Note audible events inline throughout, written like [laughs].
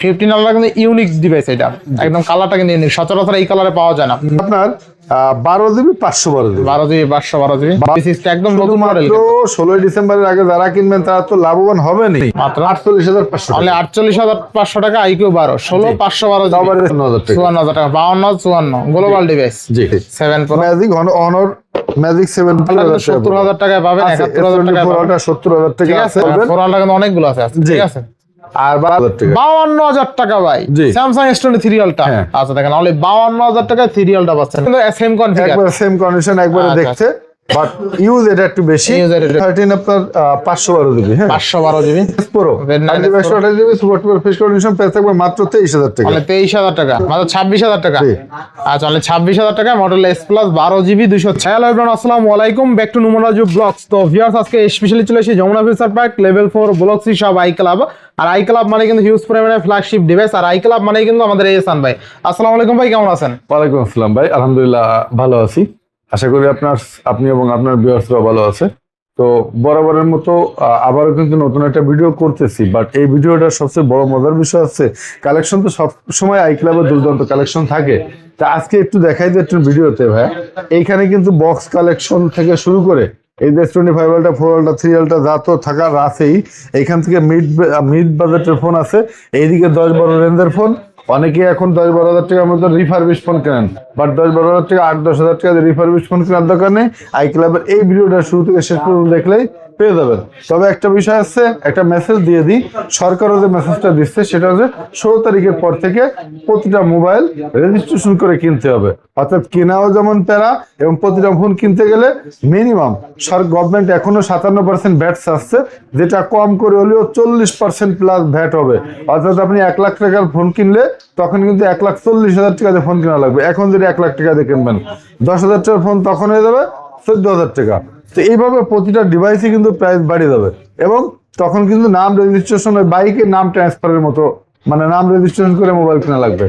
Fifteen ultra কিন্তু unique device এটা। একদম কালারটা কিন্তু ইউনিক সচরাচর এই কালারে পাওয়া যায় না। আপনার বারো জিবি পাঁচশো বারো জিবি। বারো জিবি পাঁচশো বারো জিবি। একদম নতুন মডেল ষোলোই ডিসেম্বরের আগে যারা কিনবেন তারা তো লাভবান হবেনি মাত্র? আটচল্লিশ হাজার পাঁচশো অনলি আটচল্লিশ হাজার পাঁচশো টাকা আইকিউ বারো। ষোলো পাঁচশো বারো চুয়ান্ন হাজার টাকা। চুয়ান্ন বাউন্ন চুয়ান্ন। Global device G seven magic honor magic seven সত্তর হাজার টাকায় পাবেন একাত্তর হাজার পাবেন। সত্তর হাজার টাকা আছে অনেকগুলো আছে ঠিক আছে? আর বারো হাজার টাকা ভাই। স্যামসাং এস টোয়েন্টি সিরিয়ালটা হ্যাঁ। আচ্ছা দেখেন বাউন্ন হাজার টাকায় সিরিয়ালটা পাচ্ছেন। কিন্তু সেম একবার সেম কন্ডিশন একবারে আচ্ছা, দেখতে বাট ইউজ এটা একটু বেশি এটা একটু- থার্টিন আপনার পাঁচশো বারো জিবি হ্যাঁ? পাঁচশো বারো GB pro Red nine ninety বাইশশো আঠাশ GB super duper fresh condition পেয়ে থাকবে মাত্র তেইশ হাজার টাকা। মানে তেইশ হাজার টাকা মাত্র ছাব্বিশ হাজার টাকা। আচ্ছা মানে ছাব্বিশ হাজার টাকা মডেল এস প্লাস বারো জিবি দুশো হ্যালো এভরিওয়ান আসসালামু আলাইকুম। ব্যাক টু নুমরাজু ব্লগস তো ভিউয়ার্স আজকে স্পেশালি চলে এসেছি Jamuna future park level four ব্লগসি সব আই ক্লাব আর আই ক্লাব মানে কিন্তু হিউজ পরিমাণে ফ্ল্যাগশিপ ডিভাইস আর আই ক্লাব মানে কিন্তু আমাদের এসান ভাই। আসসালামু আলাইকুম ভাই কেমন আছেন? ওয়ালাইকুম আসসালাম ভাই। আলহামদুলিল্লাহ ভালো আছি। আশা করি আপনার, আপনি এবং আপনার বিয়ার্সরা ভালো আছে। তো বরাবরের মতো আবারও কিন্তু নতুন একটা ভিডিও করতেছি বাট এই ভিডিওটার সবচেয়ে বড় মজার বিষয় আছে কালেকশন তো সব সময় আই ক্লাবের দুর্দান্ত কালেকশন থাকে। তা আজকে একটু দেখাই যে একটু ভিডিওতে ভাই, এইখানে কিন্তু বক্স কালেকশন থেকে শুরু করে, এই যে twenty five ultra four ultra three ultra যা তো থাকার আছেই, এইখান থেকে মিড মিড বাজেটের ফোন আছে, এইদিকে দশ বারো রেঞ্জের ফোন অনেকে এখন দশ বারো হাজার টাকার মতো রিফারবিশ ফোন কেনেন। বাট দশ বারো হাজার টাকা আট, দশ হাজার টাকা রিফারবিশ ফোন কেনার দরকার নেই। আই ক্লাবের এই ভিডিওটা শুরু থেকে শেষ পর্যন্ত দেখলেই পেয়ে যাবেন। তবে একটা বিষয় আছে, একটা মেসেজ দিয়ে দিই। সরকারও যে মেসেজটা দিচ্ছে, সেটা হচ্ছে ষোলো তারিখের পর থেকে প্রতিটা মোবাইল রেজিস্ট্রেশন করে কিনতে হবে। অর্থাৎ কেনাও যেমন প্যারা এবং প্রতিটা ফোন কিনতে গেলে মিনিমাম সর গভর্নমেন্ট এখনও সাতান্ন পার্সেন্ট ভ্যাট আসছে যেটা কম করে হলেও চল্লিশ পার্সেন্ট প্লাস ভ্যাট হবে। অর্থাৎ আপনি এক লাখ টাকার ফোন কিনলে তখন কিন্তু এক লাখ চল্লিশ হাজার টাকা দিয়ে ফোন কেনা লাগবে। এখন যদি এক লাখ টাকা দিয়ে কিনবেন, দশ হাজার টাকার ফোন তখন হয়ে যাবে চোদ্দ হাজার টাকা। তো এইভাবে প্রতিটা ডিভাইসে কিন্তু প্রাইস বাড়িয়ে যাবে এবং তখন কিন্তু নাম রেজিস্ট্রেশন ওই বাইকের নাম ট্রান্সফারের মতো মানে নাম রেজিস্ট্রেশন করে মোবাইল কেনা লাগবে।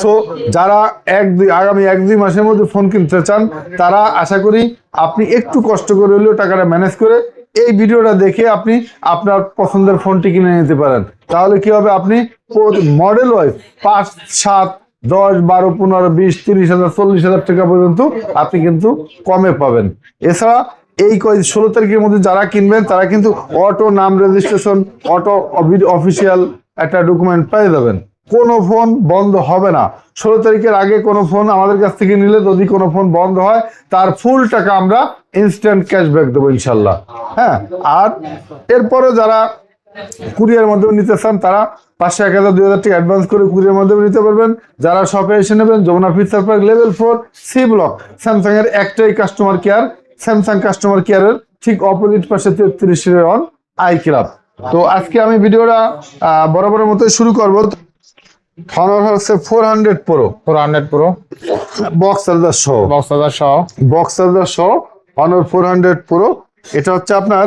সো যারা এক দুই, আগামী এক দুই মাসের মধ্যে ফোন কিনতে চান, তারা আশা করি আপনি একটু কষ্ট করে হলেও টাকাটা ম্যানেজ করে এই ভিডিওটা দেখে আপনি আপনার পছন্দের ফোনটি কিনে নিতে পারেন। তাহলে কি হবে আপনি মডেল ওয়াইজ পাঁচ, সাত দশ, বারো, পনেরো, বিশ, তিরিশ হাজার, চল্লিশ হাজার টাকা পর্যন্ত আপনি কিন্তু কমে পাবেন। এছাড়া এই কয় ষোলো তারিখের মধ্যে যারা কিনবেন, তারা কিন্তু অটো, নাম রেজিস্ট্রেশন, অটো অফিসিয়াল একটা ডকুমেন্ট পেয়ে যাবেন। কোনো ফোন বন্ধ হবে না। ষোলো তারিখের আগে কোনো ফোন আমাদের কাছ থেকে নিলে যদি কোনো ফোন বন্ধ হয়, তার ফুল টাকা আমরা ইনস্ট্যান্ট ক্যাশব্যাক দেবো ইনশাল্লাহ। হ্যাঁ আর এরপরে যারা কুরিয়ার মাধ্যমে নিতে চান তারা পাঁচশো এক হাজার দুই হাজার টাকা অ্যাডভান্স করে কুরিয়ার মাধ্যমে নিতে পারবেন। যারা শপে এসে নেবেন Jamuna future park level four C block Samsung এর একটাই কাস্টমার কেয়ার স্যামসাং কাস্টমার কেয়ারের ঠিক অপোজিট পাশে তেত্রিশ অন আই ক্লাব তো আজকে আমি ভিডিওটা বরাবরের মতো শুরু করব। হনর হচ্ছে four hundred pro four hundred pro box charger সহ বক্স সহ বক্স চার্জার সহ হনর ফোর হান্ড্রেড প্রো এটা হচ্ছে আপনার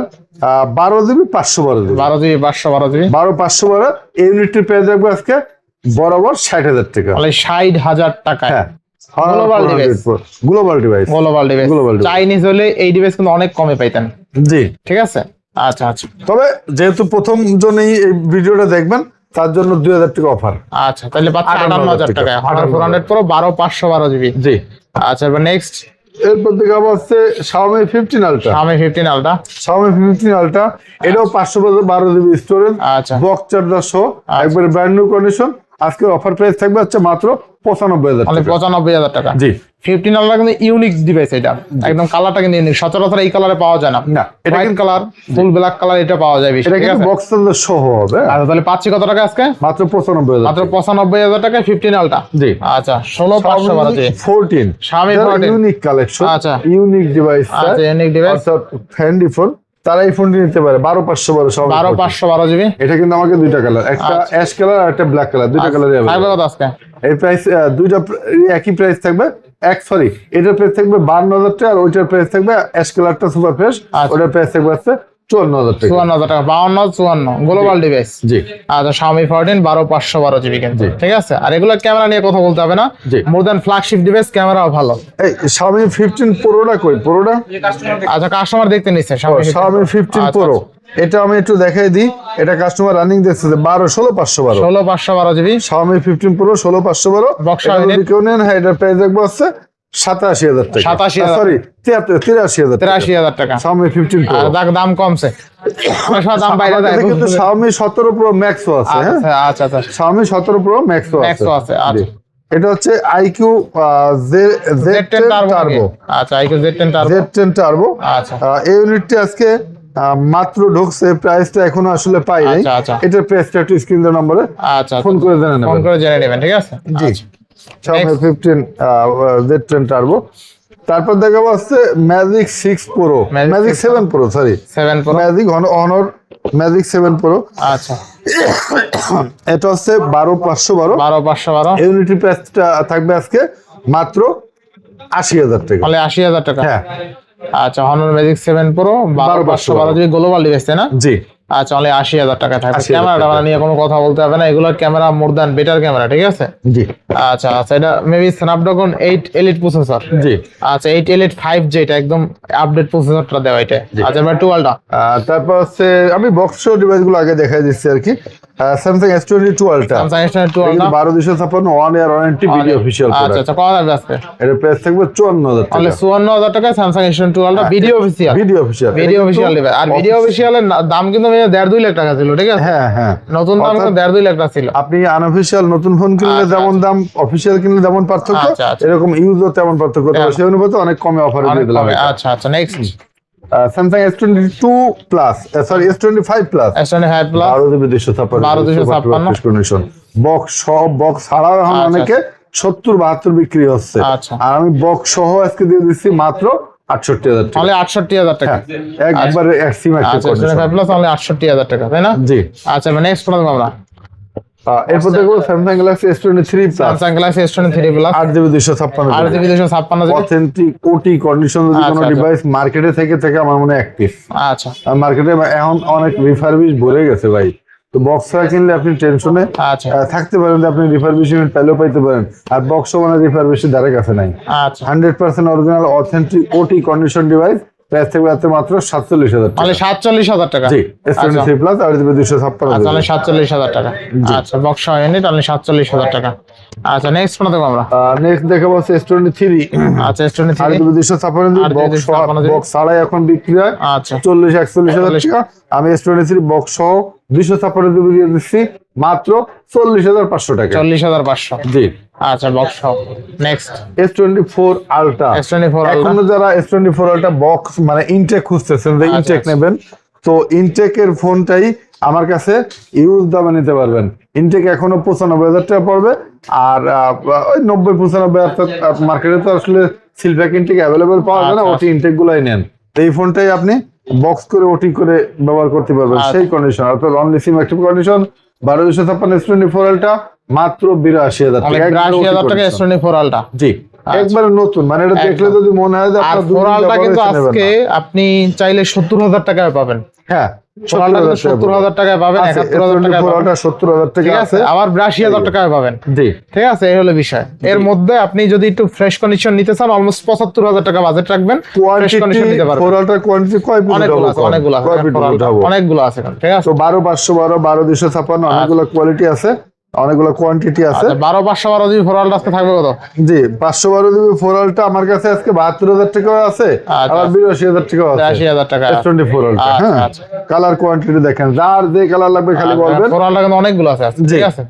বারো জিবি পাঁচশো বারো জিবি। বারো জিবি পাঁচশো বারো জিবি। বারো পাঁচশো বারো এই ইউনিটটি পেয়ে যাবে আজকে বরাবর ষাট হাজার টাকা। অনলি ষাট হাজার টাকায়। হ্যাঁ Global device. Global device global device device. Chinese হলে এই ডিভাইস কিন্তু অনেক কমে পাইতেন। জি। ঠিক আছে? আচ্ছা আচ্ছা। তবে যেহেতু প্রথম জনেই এই ভিডিওটা দেখবেন তার জন্য দুই হাজার টাকা অফার আচ্ছা তাহলে পাচ্ছি আটান্ন হাজার হাজার টাকা। হন্ডার ফোর হান্ড্রেড প্রো বারো পাঁচশো বারো জিবি। জি। আচ্ছা এবার নেক্সট এরপর থেকে আবার হচ্ছে ফিফটিন আলটা আমি ফিফটিন আলটা শাওমি ফিফটিন আলটা এটাও পাঁচশো বারো জিবি স্টোরেজ আচ্ছা। বক্স চার্জার সহ একবারে ব্র্যান্ড নিউ কন্ডিশন আজকে অফার প্রাইস থাকবে হচ্ছে মাত্র পঁচানব্বই হাজার টাকা। পঁচানব্বই হাজার টাকা। জি। ফিফটিন আলটা কিন্তু ইউনিক ডিভাইস এটা। একদম কালারটা কিন্তু ইউনিক সচরাচর এই কালারে পাওয়া যায় না। না এটা কিন্তু কালার ফুল ব্ল্যাক কালার এটা পাওয়া যায় বেশি এটা কিন্তু বক্স চার্জার সহ হবে। আচ্ছা তাহলে পাচ্ছি কত টাকা আজকে? মাত্র পঁচানব্বই হাজার মাত্র পঁচানব্বই হাজার টাকা ফিফটিন আলটা। জি। আচ্ছা ষোলো পাঁচশো বারো ফোরটিন 14 ইউনিক কালেকশন আচ্ছা। ইউনিক ডিভাইস আচ্ছা ইউনিক ডিভাইস ফ্যান্ডি ফোন তারা এই ফোনটি নিতে পারে। বারো পাঁচশো বারো সব বারো পাঁচশো বারো জিবি? এটা কিন্তু আমাকে দুইটা কালার একটা অ্যাশ কালার আর একটা ব্ল্যাক কালার দুইটা কত আজকে। এই প্রাইস দুইটা একই প্রাইস থাকবে এক সরি এটার প্রাইস থাকবে বান্ন হাজার টাকা আর ওইটার প্রাইস থাকবে অ্যাশ কালারটা সুপার ফ্রেশ আচ্ছা। ওটার প্রাইস থাকবে হচ্ছে চুয়ান্ন হাজার টাকা। চুয়ান্ন হাজার টাকা বাউন্ন চুয়ান্ন গ্লোবাল ডিভাইস জি। আচ্ছা Xiaomi 14 বারো পাঁচশো বারো জিবি কিন্তু ঠিক আছে? আর এগুলো ক্যামেরা নিয়ে কথা বলতে হবে না। মোর দ্যান ফ্ল্যাগশিপ ডিভাইস ক্যামেরাও ভালো। এই ফিফটিন প্রোটা কই? প্রোটা আচ্ছা কাস্টমার দেখতে নিচ্ছে Xiaomi 15 Xiaomi ফিফটিন আচ্ছা, প্রো এটা আমি একটু দেখাই দিই। এটা কাস্টমার রানিং বারো ষোলো পাঁচশো বারো। ষোলো পাঁচশো বারো জিবি। ফিফটিন প্রো ষোলো পাঁচশো বারো। কেউ নেন হ্যাঁ এটার প্রাইস দেখব হচ্ছে সাতাশি হাজার টাকা। 87,000 সরি তিরাশি হাজার তিরাশি হাজার টাকা। Xiaomi ফিফটিন আর দেখ দাম কমছে। দাম বাইরে যায়। কিন্তু Xiaomi সতেরো প্রো ম্যাক্সও আছে হ্যাঁ? আচ্ছা আচ্ছা আচ্ছা। সতেরো প্রো ম্যাক্সও Max আছে, আচ্ছা। এটা হচ্ছে iQOO Z Z ten turbo turbo আচ্ছা iQOO Z ten turbo Z ten turbo আচ্ছা। এই ইউনিটটি আজকে মাত্র ঢুকছে প্রাইসটা এখনও আসলে পাই নাই। আচ্ছা, আচ্ছা। এটার প্রাইসটা একটু স্ক্রিন নম্বরে আচ্ছা ফোন করে জেনে ফোন নেবেন করে জেনে নেবেন ঠিক আছে? জি। আচ্ছা। Xiaomi Next. Fifteen Z ten turbo তারপর দেখাবো হচ্ছে magic six pro magic seven pro sorry seven pro magic Honor magic seven pro আচ্ছা। [coughs] এটা হচ্ছে বারো পাঁচশো বারো। বারো পাঁচশো বারো। ইউনিটি প্রাইসটা থাকবে আজকে মাত্র আশি হাজার টাকা। তাহলে আশি হাজার টাকা। হ্যাঁ। আচ্ছা হনর ম্যাজিক সেভেন প্রো বারো পাঁচশো বারো। জিবি গ্লোবাল ডিভাইস তাই না? জি। আচ্ছা অনলি আশি হাজার টাকা থাকবে। 80,000 ক্যামেরাটা নিয়ে কোনো কথা বলতে হবে না। এগুলোর camera more than better camera ঠিক আছে? জি। আচ্ছা আচ্ছা এটা maybe Snapdragon eight elite processor জি। আচ্ছা এইট এলিট ফাইভ জি যেটা একদম আপডেট প্রসেসরটা দেওয়া এটা। আচ্ছা এবার টুয়েলটা তারপর হচ্ছে আমি বক্স ডিভাইসগুলো আগে দেখাই দিচ্ছি আর কি। স্যামসাং এস টোয়েন্টি টুয়েলভটা স্যামসাং এস টুয়েলভটা বারো দুশো ছাপ্পান্ন one year warranty video official আচ্ছা আচ্ছা কত যাবে আজকে? এর প্রাইস থাকবে চুয়ান্ন হাজার তাহলে টাকা। চুয়ান্ন হাজার টাকা Samsung S টুয়েলভটা video official video official video official নেবে। আর ভিডিও অফিসিয়ালের দাম কিন্তু দেড় দুই লাখ টাকা ছিল ঠিক আছে? হ্যাঁ হ্যাঁ। নতুন দাম কিন্তু দেড় দুই লাখ টাকা ছিল। আপনি আনঅফিসিয়াল নতুন ফোন কিনলে আচ্ছা, যেমন দাম অফিসিয়াল কিনলে যেমন পার্থক্য আচ্ছা, আচ্ছা। এরকম ইউজও তেমন পার্থক্য। হ্যাঁ। সেই অনুপাতে অনেক কমে অফার দিয়ে দিলাম আচ্ছা আচ্ছা next Samsung S twenty two plus sorry S twenty five plus S twenty five plus বারো জিবি দুশো ছাপ্পান্ন। 12,256 কন্ডিশন বক্স সহ বক্স ছাড়াও এখন আচ্ছা, অনেকে সত্তর বাহাত্তর বিক্রি হচ্ছে। আচ্ছা। আর আমি বক্স সহ আজকে দিয়ে দিচ্ছি মাত্র আটষট্টি হাজার টাকা। তাহলে আটষট্টি হাজার টাকা। হ্যাঁ, একবারে এক সিম একটা আচ্ছা আটষট্টি হাজার টাকা তাই না? জি। আচ্ছা নেক্সট প্রথম আমরা। এরপর দেখব Samsung Galaxy S twenty three plus Samsung Galaxy S twenty three plus আট জিবি দুশো ছাপ্পান্ন আট জিবি দুশো ছাপ্পান্ন অথেন্টিক ওটি কন্ডিশন যদি আচ্ছা, কোনো আচ্ছা। ডিভাইস মার্কেটে থেকে থেকে আমার মনে পিস আচ্ছা। মার্কেটে এখন অনেক রিফারবিশ ভরে গেছে ভাই। তো বক্স ছাড়া কিনলে আপনি টেনশনে আচ্ছা। থাকতে পারেন যে আপনি রিফারবিশমেন্ট পেলেও পাইতে পারেন। আর বক্স মানে রিফারবিশের ধারে কাছে নাই। আচ্ছা। হান্ড্রেড পার্সেন্ট অরিজিনাল অথেন্টিক ওটি কন্ডিশন ডিভাইস প্রাইস থাকবে আজকে মাত্র সাতচল্লিশ হাজার সাতচল্লিশ হাজার টাকা। জি এস টোয়েন্টি আচ্ছা থ্রি প্লাস আর জিবি দুশো ছাপ্পান্ন আচ্ছা, তাহলে সাতচল্লিশ হাজার টাকা। আচ্ছা বক্স ইউনিট তাহলে সাতচল্লিশ হাজার টাকা। আচ্ছা নেক্সট দেখব আমরা। নেক্সট এস টোয়েন্টি থ্রি আচ্ছা এস টোয়েন্টি থ্রি জিবি দুশো ছাপ্পান্ন বক্স 256 জিবি। বক্স ছাড়াই এখন বিক্রি হয়। আচ্ছা। চল্লিশ একচল্লিশ হাজার টাকা। আমি এস টোয়েন্টি থ্রি বক্স সহ দুইশো ছাপ্পান্ন দিয়ে দিচ্ছি। মাত্র চল্লিশ হাজার পাঁচশো টাকা। চল্লিশ হাজার পাঁচশো। জি। আচ্ছা box next S twenty four ultra. S twenty four এখনও যারা S twenty four ultra box মানে ইনটেক খুঁজতেছেন যে আচ্ছা, ইনটেক আচ্ছা। নেবেন তো ইনটেকের ফোনটাই আমার কাছে ইউজ দামে নিতে পারবেন। ইনটেক এখনও পঁচানব্বই হাজার টাকা পড়বে আর ওই নব্বই পঁচানব্বই অর্থাৎ মার্কেটে তো আসলে সিলপ্যাক ইনটেক অ্যাভেলেবেল পাওয়া যায় না আচ্ছা, ওটি ইনটেক গুলাই নেন। এই ফোনটাই আপনি বক্স করে ওটি করে ব্যবহার করতে পারবেন আচ্ছা। সেই কন্ডিশন অর্থাৎ অনলি সিম অ্যাক্টিভ কন্ডিশন বারো দুশো ছাপ্পান্ন এস ফোরালটা ফোর মাত্র বিরাশি হাজার টাকা। বিরাশি হাজার টাকা ফোরালটা জি। একবারে নতুন। মানে এটা দেখলে যদি মনে হয় যে আপনার কিন্তু আজকে আপনি চাইলে সত্তর হাজার টাকায় পাবেন। হ্যাঁ। সত্তর হাজার টাকায় পাবেন একাত্তর হাজার S24 টাকায় পাবেন। ওটা সত্তর হাজার ঠিক আছে আছে। আবার বিরাশি হাজার টাকায় পাবেন। জি। ঠিক আছে এই হলো বিষয়। এর মধ্যে আপনি যদি একটু ফ্রেশ কন্ডিশন নিতে চান অলমোস্ট পঁচাত্তর হাজার টাকা বাজেট রাখবেন। ফ্রেশ কন্ডিশন নিতে পারবেন। অনেকগুলো আছে অনেকগুলো এখন, ঠিক আছে? বারো পাঁচশো বারো বারো দুশো ছাপান্ন অনেকগুলো কোয়ালিটি আছে। অনেকগুলো কোয়ান্টিটি আছে। আচ্ছা বারো পাঁচশো বারো জিবি ফোর আজকে থাকবে কত? জি পাঁচশো বারো জিবি ফোরালটা আমার কাছে আজকে বাহাত্তর হাজার টাকাও আছে আচ্ছা। আবার বিরাশি হাজার টাকাও আছে। হাজার টাকা। টোয়েন্টি ফোর আচ্ছা, হ্যাঁ। আচ্ছা। কালার কোয়ান্টিটি দেখেন যার যে কালার লাগবে খালি বলবেন। ফোরালটা কিন্তু অনেকগুলো আছে। ঠিক আছে?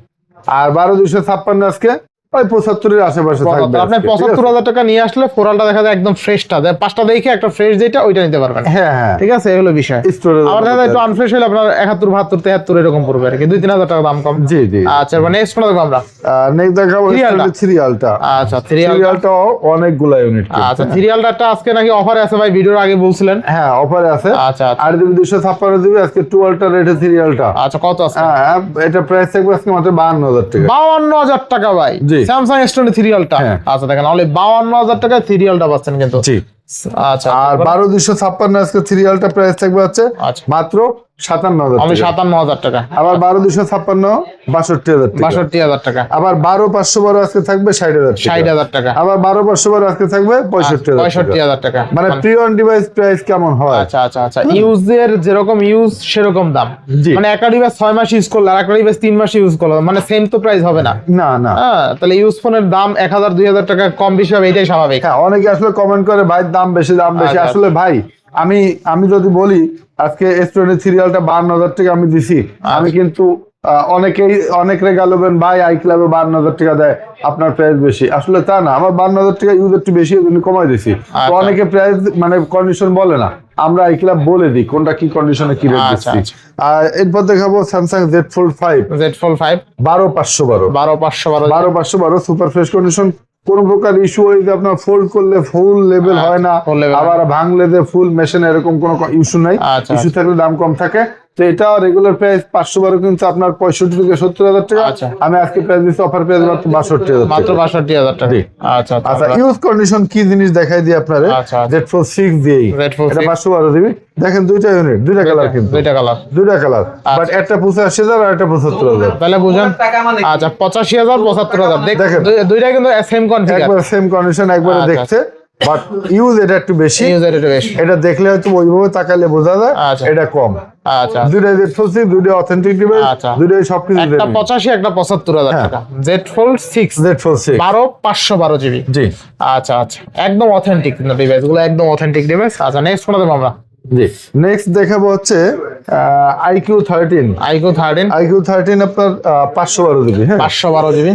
আর বারো দুইশো ছাপ্পান্ন আজকে ওই পঁচাত্তরের আশেপাশে থাকবে আপনি আজকে, পঁচাত্তর হাজার টাকা নিয়ে আসলে ফোর দেখা যায় একদম ফ্রেশটা পাঁচটা দেখে একটা ফ্রেশ যেটা ওইটা নিতে পারবেন। হ্যাঁ হ্যাঁ। ঠিক আছে? এগুলো বিষয়। আবার দেখা যায় একটু আনফ্রেশ হলে আপনার একাত্তর বাহাত্তর তেহাত্তর এরকম পড়বে আর কি। দুই তিন হাজার টাকা দাম কম। জি জি। আচ্ছা এবার নেক্সট কোনটা দেখব আমরা? নেক্সট দেখাবো সিরিয়ালটা আচ্ছা সিরিয়াল অনেকগুলা ইউনিট আচ্ছা সিরিয়ালটা আজকে নাকি অফারে আছে ভাই? ভিডিওর আগে বলছিলেন। হ্যাঁ অফারে আছে। আচ্ছা আর দিবি দুশো ছাপ্পান্ন দিবি আজকে টুয়েলভটা রেটে সিরিয়ালটা আচ্ছা কত আছে? হ্যাঁ এটা প্রাইস থাকবে আজকে মাত্র বাহান্ন হাজার টাকা। হাজার টাকা ভাই। জি। স্যামসাং এস টোয়েন্টি হ্যাঁ। আচ্ছা দেখেন অনলি বাউান্ন হাজার টাকায় সিরিয়ালটা পাচ্ছেন কিন্তু। আচ্ছা আর বারো দুশো ছাপ্পান্ন আজকে সিরিয়ালটা প্রাইস থাকবে হচ্ছে আচ্ছা। মাত্র সাতান্ন হাজার সাতান্ন হাজার টাকা। আবার বারো দুশো ছাপ্পান্ন বাষট্টি হাজার বাষট্টি হাজার টাকা। আবার বারো পাঁচশো বারো আজকে থাকবে ষাট হাজার ষাট হাজার টাকা। আবার বারো পাঁচশো বারো আজকে থাকবে পঁয়ষট্টি হাজার পঁয়ষট্টি হাজার টাকা। মানে প্রি অন ডিভাইস প্রাইস কেমন হয়? আচ্ছা আচ্ছা আচ্ছা। ইউজের যেরকম ইউজ সেরকম দাম। মানে একটা ডিভাইস ছয় মাস ইউজ করলে আর একটা ডিভাইস তিন মাস ইউজ করলে মানে সেম তো প্রাইস হবে না। না না। হ্যাঁ তাহলে ইউজ ফোনের দাম এক হাজার দুই হাজার টাকা কম বেশি হবে এটাই স্বাভাবিক। হ্যাঁ অনেকে আসলে কমেন্ট করে ভাই দাম বেশি দাম বেশি। আচ্ছা, আসলে ভাই আমি আমি যদি বলি আজকে এস টোয়েন্টি সিরিয়ালটা বান্ন হাজার টাকা আমি দিছি। আচ্ছা। আমি কিন্তু অনেকেই অনেক রে গালবেন ভাই আই ক্লাবে বান্ন হাজার টাকা দেয় আপনার প্রাইস বেশি। আসলে তা না আমার বান্ন হাজার টাকা ইউজ একটু বেশি তুমি কমাই দিছি। তো আচ্ছা। অনেকে প্রাইস মানে কন্ডিশন বলে না। আমরা আই ক্লাব বলে দিই কোনটা কি কন্ডিশনে কি রেট আচ্ছা, দিচ্ছি। আর এরপর দেখাবো Samsung Z fold five Z fold five বারো পাঁচশো বারো। বারো পাঁচশো বারো। বারো পাঁচশো বারো সুপার ফ্রেশ কন্ডিশন কোন প্রকার ইস্যু হয়ে হইতে আপনার ফোল্ড করলে ফুল লেভেল হয় না আবার ভাঙলে যে ফুল মেশিন এরকম কোনো ইস্যু নাই। আচ্ছা, ইস্যু থাকলে দাম কম থাকে। তো এটা রেগুলার প্রাইস পাঁচশো বারো কিন্তু আপনার পঁয়ষট্টি থেকে সত্তর হাজার টাকা। আচ্ছা। আমি আজকে প্রাইস দিচ্ছি অফার প্রাইস মাত্র বাষট্টি হাজার মাত্র বাষট্টি হাজার টাকা। আচ্ছা আচ্ছা আচ্ছা ইউজ কন্ডিশন কি জিনিস দেখাই দিই আপনারে? আচ্ছা, আচ্ছা। ফোর সিক্স Four এটা পাঁচশো বারো দিবি। দেখেন দুইটা ইউনিট দুইটা কালার কিন্তু। দুইটা কালার দুইটা কালার বাট একটা পঁচাশি হাজার আর একটা পঁচাত্তর হাজার। তাহলে বুঝেন। আচ্ছা পঁচাশি হাজার পঁচাত্তর হাজার। দেখ দেখেন। দুইটা কিন্তু সেম কনফিগার একবার সেম কন্ডিশন একবারে আচ্ছা, দেখছে। বাট ইউজ এটা একটু বেশি। ইউজার এটা বেশি। এটা দেখলে হয়তো ওইভাবে তাকালে বোঝা যায় আচ্ছা। এটা কম। আচ্ছা। দুইটা জেড ফোরসি দুইটা অথেন্টিক ডিভাইস আচ্ছা। দুইটাই সবকিছু একটা পঁচাশি একটা পঁচাত্তর হাজার হ্যাঁ। টাকা। জেড ফোল্ড সিক্স জেড ফোরসি বারো পাঁচশো বারো জিবি জি। আচ্ছা আচ্ছা। একদম অথেন্টিক ডিভাইসগুলো একদম অথেন্টিক ডিভাইস আচ্ছা নেক্সট কোনটা দেবো আমরা। জি। নেক্সট দেখাবো হচ্ছে iQOO thirteen iQOO thirteen iQOO thirteen আপনার পাঁচশো বারো জিবি হ্যাঁ। পাঁচশো বারো GB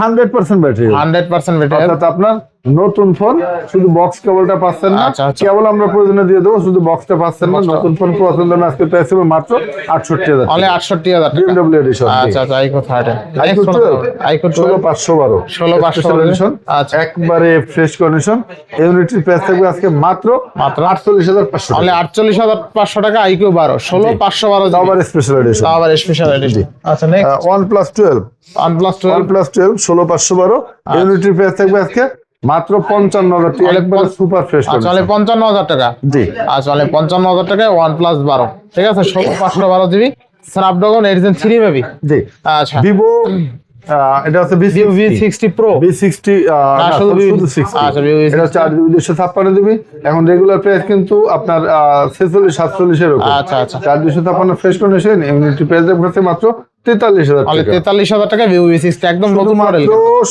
hundred percent battery hundred percent battery অর্থাৎ আপনার নতুন ফোন শুধু বক্স কেবলটা পাচ্ছেন না। আচ্ছা, আচ্ছা। কেবল আমরা প্রয়োজনে দিয়ে দেবো শুধু বক্সটা পাচ্ছেন না। নতুন ফোন পছন্দ না আজকে প্রাইস হবে মাত্র আটষট্টি হাজার অনলি আটষট্টি হাজার বিএমডব্লিউ এডিশন আচ্ছা আচ্ছা আইকো আইকো ষোলো পাঁচশো বারো। 16,512 কন্ডিশন আচ্ছা। একবারে ফ্রেশ কন্ডিশন ইউনিটির প্রাইস থাকবে আজকে মাত্র মাত্র আটচল্লিশ হাজার পাঁচশো অনলি আটচল্লিশ হাজার পাঁচশো টাকা আইকিউ বারো। ষোলো পাঁচশো বারো আবার স্পেশাল এডিশন আবার স্পেশাল এডিশন আচ্ছা next OnePlus twelve OnePlus twelve plus twelve ষোলো পাঁচশো বারো। ইউনিটির প্রাইস থাকবে আজকে মাত্র পঞ্চান্ন হাজার সুপার ফ্রেশ চলে পঞ্চান্ন হাজার টাকা। জি। আচ্ছা পঞ্চান্ন হাজার টাকায় ওয়ান প্লাস বারো। ঠিক আছে পাঁচশো বারো GB Snapdragon eight three maybe জি। আচ্ছা। ভিভো এটা হচ্ছে V V sixty pro V sixty শুধু V- শুধু সিক্সটি Vivo V60 এটা চার জিবি দুশো ছাপ্পান্ন জিবি এখন রেগুলার প্রাইস কিন্তু আপনার ছেচল্লিশ সাতচল্লিশ এরকম আচ্ছা, আচ্ছা। চার দুশো ছাপ্পান্ন ফ্রেশ কন্ডিশন ইউনিটি প্রাইস হচ্ছে মাত্র তেতাল্লিশ হাজার তেতাল্লিশ হাজার টাকা ভিভো ভি সিক্সটি একদম নতুন মডেল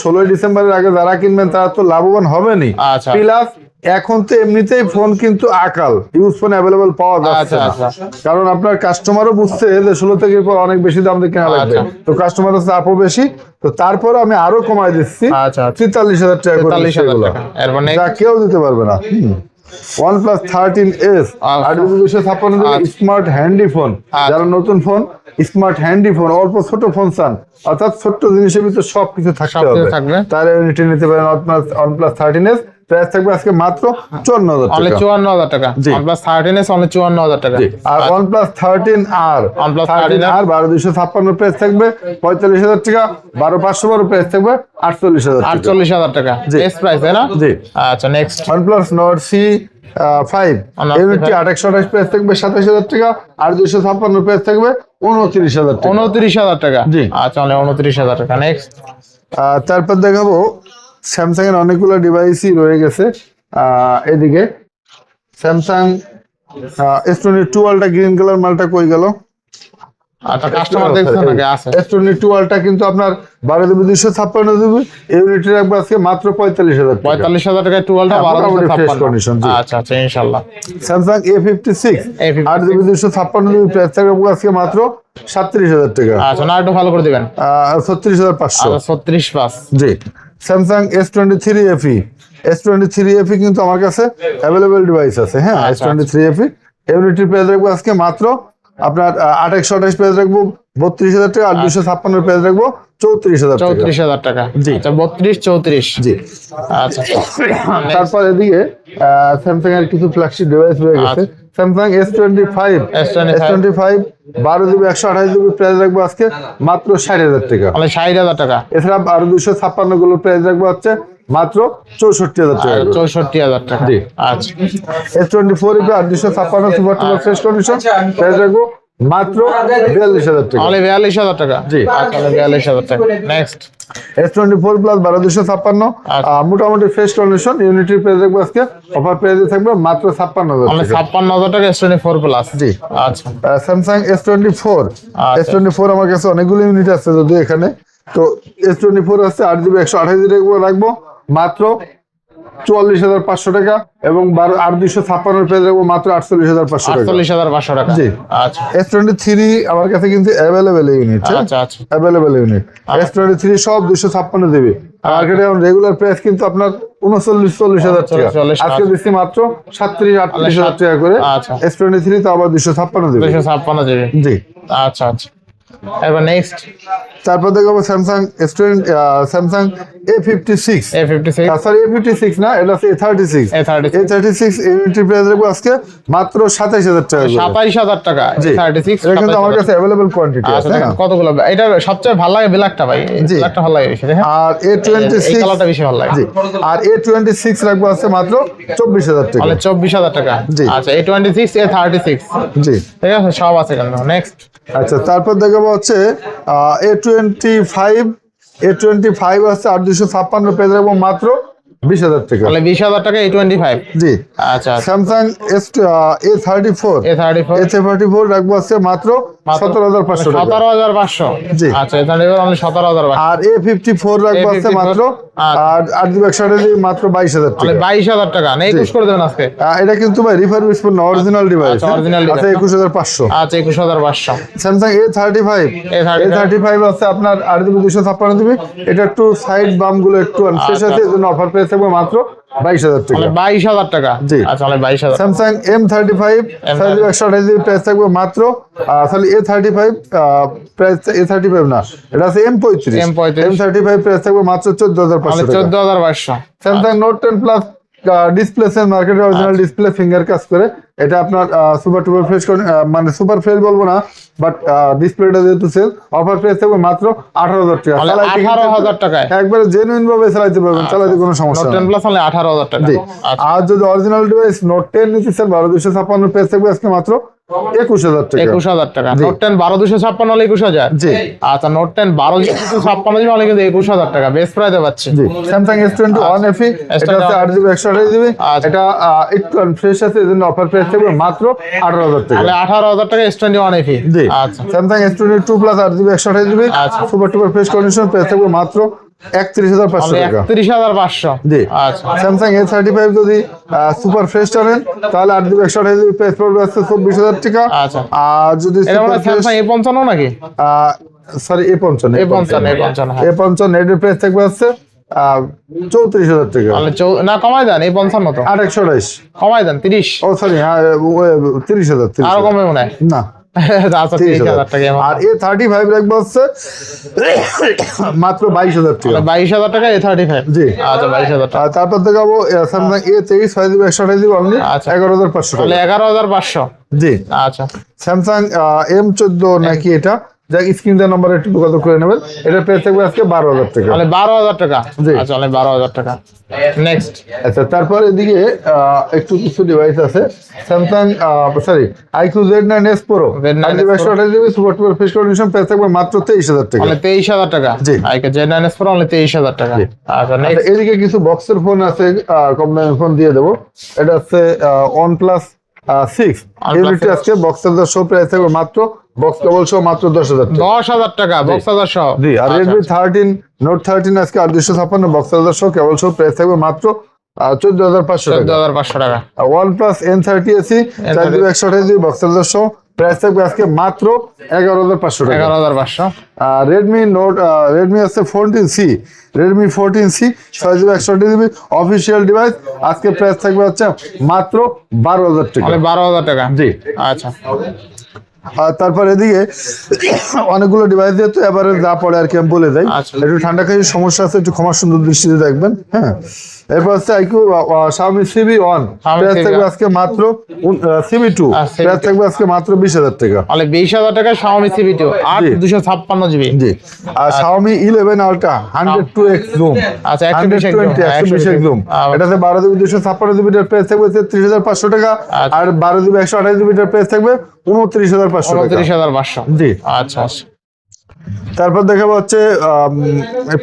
ষোলোই ডিসেম্বরের আগে যারা কিনবেন তারা তো লাভবান হবেনই। আচ্ছা। প্লাস এখন তো এমনিতেই ফোন কিন্তু আকাল। ইউজ ফোন অ্যাভেলেবল পাওয়া যাচ্ছে আচ্ছা, আচ্ছা। কারণ আপনার কাস্টমারও বুঝছে যে ষোলো থেকে পর অনেক বেশি দাম দিয়ে কেনা লাগবে। আচ্ছা। তো কাস্টমারের চাপও বেশি। তো তারপর আমি আরও কমাই দিচ্ছি। তেতাল্লিশ হাজার টাকা তেতাল্লিশ হাজার নেক্সট কেউ দিতে পারবে না। OnePlus thirteen S. আট দুশো ছাপ্পান্ন। Smart handy phone. যারা নতুন ফোন স্মার্ট হ্যান্ডি ফোন অল্প ছোট ফোন চান অর্থাৎ ছোট্ট জিনিসের ভিতরে সবকিছু থাকতে হবে। তাহলে নিতে পারেন OnePlus thirteen S price থাকবে আজকে মাত্র চুয়ান্ন হাজার টাকা। চুয়ান্ন হাজার টাকা। প্লাস থার্টিন এস অনলি চুয়ান্ন হাজার টাকা। আর OnePlus থার্টিন 13R আর বারো দুশো ছাপ্পান্ন প্রাইস থাকবে পঁয়তাল্লিশ হাজার টাকা। বারো পাঁচশো বারো প্রাইস থাকবে আটচল্লিশ হাজার টাকা। আটচল্লিশ হাজার টাকা। জি। এস প্রাইস তাই না? জি। আচ্ছা next OnePlus Nord C five ইউনিটটি। আঠাশশো আঠাশ প্রাইস থাকবে সাতাশ হাজার টাকা। আর দুইশো ছাপ্পান্ন প্রাইস থাকবে উনত্রিশ হাজার উনত্রিশ হাজার টাকা। জি। আচ্ছা উনত্রিশ হাজার টাকা। নেক্সট তারপর দেখাবো স্যামসাং এর অনেকগুলো ডিভাইসই রয়ে গেছে এদিকে। Samsung S twenty two ultra green colour মালটা কই গেল? আচ্ছা কিন্তু আপনার বারো দুইশো ছাপ্পান্ন আজকে মাত্র পঁয়তাল্লিশ হাজার পঁয়তাল্লিশ হাজার টুয়েলটা হ্যাঁ। আচ্ছা আচ্ছা ইনশাল্লাহ। স্যামসাং এ ফিফটি সিক্স আট জিবি দুইশো ছাপ্পান্ন জিবি প্রাইস থাকবে আজকে মাত্র সাতত্রিশ হাজার টাকা। আচ্ছা না একটু ভালো করে দিবেন। ছত্রিশ হাজার পাঁচশো। ছত্রিশ পাঁচ। জি। Samsung S twenty three F E S twenty three F E কিন্তু আমার কাছে অ্যাভেলেবেল ডিভাইস আছে হ্যাঁ? S twenty three F E ইউনিটির price রাখব আজকে মাত্র আপনার আঠাশশো আঠাশ প্রাইস রাখব বত্রিশ হাজার টাকা আর দুশো ছাপ্পান্ন প্রাইস রাখব চৌত্রিশ হাজার চৌত্রিশ হাজার টাকা। জি। আচ্ছা বত্রিশ চৌত্রিশ। জি। আচ্ছা তারপর এদিকে স্যামসাং এর কিছু ফ্ল্যাগশিপ ডিভাইস রয়ে গেছে। আচ্ছা। Samsung S twenty five S twenty five বারো জিবি একশো আঠাশ জিবি প্রাইস রাখব আজকে মাত্র ষাট হাজার টাকা। ষাট হাজার টাকা। এছাড়া আরও দুশো ছাপ্পান্নগুলো প্রাইস রাখব হচ্ছে মাত্র চৌষট্টি হাজার টাকা। চৌষট্টি হাজার টাকা। জি। আচ্ছা। এস টোয়েন্টি ফোর দুশো ছাপ্পান্ন super duper fresh condition price রাখব মাত্র বিয়াল্লিশ হাজার টাকা। বিয়াল্লিশ হাজার টাকা। জি। আচ্ছা বিয়াল্লিশ হাজার টাকা। Next S twenty four plus বারো দুশো ছাপ্পান্ন। আচ্ছা। মোটামুটি ফ্রেশ কন্ডিশন ইউনিটির প্রাইস আজকে। অফার প্রাইসে থাকবে মাত্র ছাপ্পান্ন হাজার অনলি ছাপ্পান্ন হাজার টাকা এস টোয়েন্টি ফোর প্লাস জি। আচ্ছা। Samsung S twenty four. S twenty four আমার কাছে অনেকগুলো ইউনিট আছে যদিও এখানে। তো এস টোয়েন্টি ফোর আছে আট জিবি একশো আঠাশ জিবি রাখব মাত্র চুয়াল্লিশ হাজার পাঁচশো টাকা এবং বারো আট দুইশো ছাপ্পান্ন পেয়ে রাখব মাত্র আটচল্লিশ হাজার পাঁচশো টাকা। আটচল্লিশ হাজার পাঁচশো টাকা। জি। আচ্ছা। এস টোয়েন্টি থ্রি আমার কাছে কিন্তু অ্যাভেলেবেল ইউনিট আচ্ছা আচ্ছা। Available unit S twenty three সব দুশো ছাপ্পান্ন দেবে। মার্কেটে এখন রেগুলার প্রাইস কিন্তু আপনার উনচল্লিশ চল্লিশ হাজার টাকা। আজকে আচ্ছা। দিচ্ছি মাত্র সাতত্রিশ আটত্রিশ হাজার টাকা করে। আচ্ছা। এস টোয়েন্টি থ্রি তো আবার দুশো ছাপ্পান্ন দেবে। দুশো ছাপ্পান্ন জিবি জি। আচ্ছা আচ্ছা। এবার নেক্সট তারপর দেখাবো Samsung S twenty Samsung sorry six না এটা হচ্ছে ইউনিটের প্রাইস রাখব আজকে মাত্র সাতাইশ হাজার টাকা করে। সাতাইশ হাজার টাকা জি। থার্টি সিক্স এটা কিন্তু আমার কাছে অ্যাভেলেবল কোয়ান্টিটি আচ্ছা আছে হ্যাঁ। কতগুলো এটা সবচেয়ে ভালো লাগে ব্ল্যাকটা ভাই। জি। ব্ল্যাকটা ভালো লাগে বেশি দেখেন। আর এ টোয়েন্টি এই সিক্স কালারটা বেশি ভালো লাগে। আর এ টোয়েন্টি সিক্স রাখব আছে মাত্র চব্বিশ হাজার টাকা। তাহলে চব্বিশ হাজার টাকা। জি। আচ্ছা A twenty six A thirty six জি। ঠিক আছে সব আছে নেক্সট আচ্ছা তারপর দেখাবো হচ্ছে A twenty five A twenty five আছে আর দুশো ছাপ্পান্ন পেয়ে রাখব মাত্র বিশ হাজার টাকা। তাহলে বিশ হাজার টাকা এ টোয়েন্টি ফাইভ জি। আচ্ছা Samsung S A thirty four A thirty four A thirty four রাখব আছে মাত্র সতেরো হাজার পাঁচশো সতেরো হাজার পাঁচশো। জি। আচ্ছা এ থার্টি সতেরো হাজার আর এ ফিফটি ফোর রাখব আছে মাত্র। আচ্ছা। আর আট একশো মাত্র বাইশ হাজার টাকা। বাইশ হাজার টাকা। না একুশ করে দেবেন আজকে। এটা কিন্তু ভাই রিফারবিশ না অরিজিনাল ডিভাইস আচ্ছা, আছে একুশ হাজার পাঁচশো। আচ্ছা একুশ হাজার পাঁচশো। Samsung A thirty five A thirty five আছে আপনার আট জিবি দুশো ছাপ্পান্ন জিবি। এটা একটু সাইড বামগুলো একটু। আছে অফার পেয়ে থাকবে মাত্র বাইশ হাজার টাকা। বাইশ হাজার টাকা? জি। আচ্ছা বাইশ হাজার স্যামসাং এম থার্টি ফাইভ একশো আঠাশ প্রাইস থাকবে মাত্র A thirty five price A thirty five না এটা আছে এম পঁয়ত্রিশ। M35 M thirty five price থাকবে মাত্র চোদ্দ হাজার পাঁচশো চোদ্দ হাজার বাইশশো Samsung Note ten plus display cell market আচ্ছা। অরিজিনাল ডিসপ্লে ফিঙ্গার কাজ করে। এটা আপনার সুপার টুপার ফ্রেশ মানে সুপার ফ্রেশ বলব না বাট ডিসপ্লেটা যেহেতু সেল অফার প্রাইস থাকবে মাত্র আঠারো হাজার টাকা। আঠারো হাজার টাকা একবারে জেনুইন ভাবে চালাইতে পারবেন চালাইতে কোনো সমস্যা টেন প্লাস হলে আঠারো হাজার টাকা। আচ্ছা। আর যদি অরিজিনাল ডিভাইস নোট টেন নিতে স্যার বারো দুশো ছাপ্পান্ন প্রাইস থাকবে আজকে মাত্র। একুশ হাজার টাকা। একুশ হাজার টাকা। নোট টেন বারো দুশো ছাপ্পান্ন হলে একুশ হাজার। জি। আচ্ছা নোট টেন বারো দুশো ছাপ্পান্ন জিবি হলে কিন্তু একুশ হাজার টাকা। বেস্ট প্রাইসে পাচ্ছি। জি। Samsung S twenty one FE এটা হচ্ছে আট জিবি একশো আঠাশ জিবি। এটা একটু ফ্রেশ আছে এই জন্য অফার প্রাইস থাকবে মাত্র আঠারো হাজার টাকা। তাহলে আঠারো হাজার টাকা এস টোয়েন্টি ওয়ান এফি জি। আচ্ছা। Samsung S twenty two plus আট জিবি একশো আঠাশ জিবি আচ্ছা। সুপার টুপার ফ্রেশ কন্ডিশন থাকবে মাত্র একত্রিশ হাজার পাঁচশো টাকা। একত্রিশ হাজার পাঁচশো। জি। আচ্ছা। স্যামসাং এ থার্টি ফাইভ যদি সুপার ফ্রেশ টানেন তাহলে আট জিবি একশো আঠাশ জিবি প্রাইস পড়বে আসছে চব্বিশ হাজার টাকা। আচ্ছা। আর যদি স্যামসাং এ পঞ্চান্ন নাকি? সরি এ পঞ্চান্ন এ পঞ্চান্ন। এ পঞ্চান্ন হ্যাঁ। এ পঞ্চান্ন এটার প্রাইস থাকবে হচ্ছে চৌত্রিশ হাজার টাকা। না কমাই দেন এই পঞ্চান্ন তো। আট একশো আঠাইশ কমাই দেন তিরিশ। ও সরি হ্যাঁ তিরিশ হাজার আরও। কমে মনে হয়? না। [laughs] আচ্ছা আর এ থার্টি ফাইভ রাখব হচ্ছে মাত্র বাইশ হাজার টাকা। বাইশ হাজার টাকা এ থার্টি ফাইভ জি। আচ্ছা বাইশ হাজার টাকা। তারপর দেখাবো স্যামসাং এ তেইশ একশো আঠাশ দিব আচ্ছা। এগারো হাজার পাঁচশো তাহলে এগারো হাজার পাঁচশো। জি। আচ্ছা। স্যামসাং এম চোদ্দ নাকি এটা? স্ক্রিন নাম্বার একটু যোগাযোগ করে নেবেন। এটা পেয়ে থাকবে আজকে বারো হাজার টাকা। তাহলে বারো হাজার টাকা? জি। আচ্ছা বারো হাজার টাকা। নেক্সট আচ্ছা তারপর এদিকে একটু কিছু ডিভাইস আছে। Samsung sorry iQOO Z nine S pro Z9S আট একশো আঠাশ GB super duper fresh condition পেয়ে থাকবে মাত্র তেইশ হাজার টাকা। তেইশ হাজার টাকা? জি। আইকে জেড নাইন এস তেইশ হাজার টাকা। আচ্ছা আচ্ছা, এদিকে কিছু বক্সের ফোন আছে কম ফোন দিয়ে দেবো। এটা হচ্ছে ওয়ান প্লাস সিক্স ইউনিটি। আজকে বক্সের শো প্রাইস থাকবে মাত্র বক্স কেবল শো মাত্র দশ হাজার দশ হাজার টাকা বক্স হাজার সহ জি আর রেডমি থার্টিন নোট থার্টিন আজকে আর দুশো ছাপ্পান্ন বক্স হাজার শো কেবল শো প্রাইস থাকবে মাত্র চোদ্দ হাজার পাঁচশো চোদ্দ হাজার পাঁচশো টাকা। One plus N thirty SE চার জিবি একশো আঠাশ জিবি বক্স হাজার শো প্রাইস থাকবে আজকে মাত্র এগারো হাজার পাঁচশো টাকা। এগারো হাজার পাঁচশো। রেডমি নোট রেডমি আছে fourteen C Redmi fourteen C ছয় জিবি একশো জিবি অফিসিয়াল ডিভাইস আজকে প্রাইস থাকবে হচ্ছে মাত্র বারো হাজার টাকা। তাহলে বারো হাজার টাকা। জি। আচ্ছা। আর তারপর এদিকে অনেকগুলো ডিভাইস যেহেতু এবারে যা পড়ে আর কি আমি বলে যাই আচ্ছা। একটু ঠান্ডা খাই সমস্যা আছে একটু ক্ষমা সুন্দর দৃষ্টিতে দেখবেন হ্যাঁ এরপর হচ্ছে iQOO Xiaomi CB one Xiaomi price CB থাকবে আজকে মাত্র সিবি টু প্রাইস থাকবে আজকে মাত্র বিশ হাজার টাকা। তাহলে বিশ হাজার টাকা শাওমি সিবি টু আট জি। দুশো ছাপ্পান্ন জিবি জি। আর Xiaomi 11 Ultra 102x zoom আচ্ছা, 120 120 হ্যাঁ, 120 zoom আচ্ছা। এটাতে 12 জিবি 256 জিবি এর প্রাইস থাকবে 33500 টাকা। আচ্ছা। আর 12 জিবি 128 জিবি এর প্রাইস থাকবে 29500 টাকা। উনত্রিশ হাজার পাঁচশো। জি। আচ্ছা আচ্ছা। তারপর দেখাবো হচ্ছে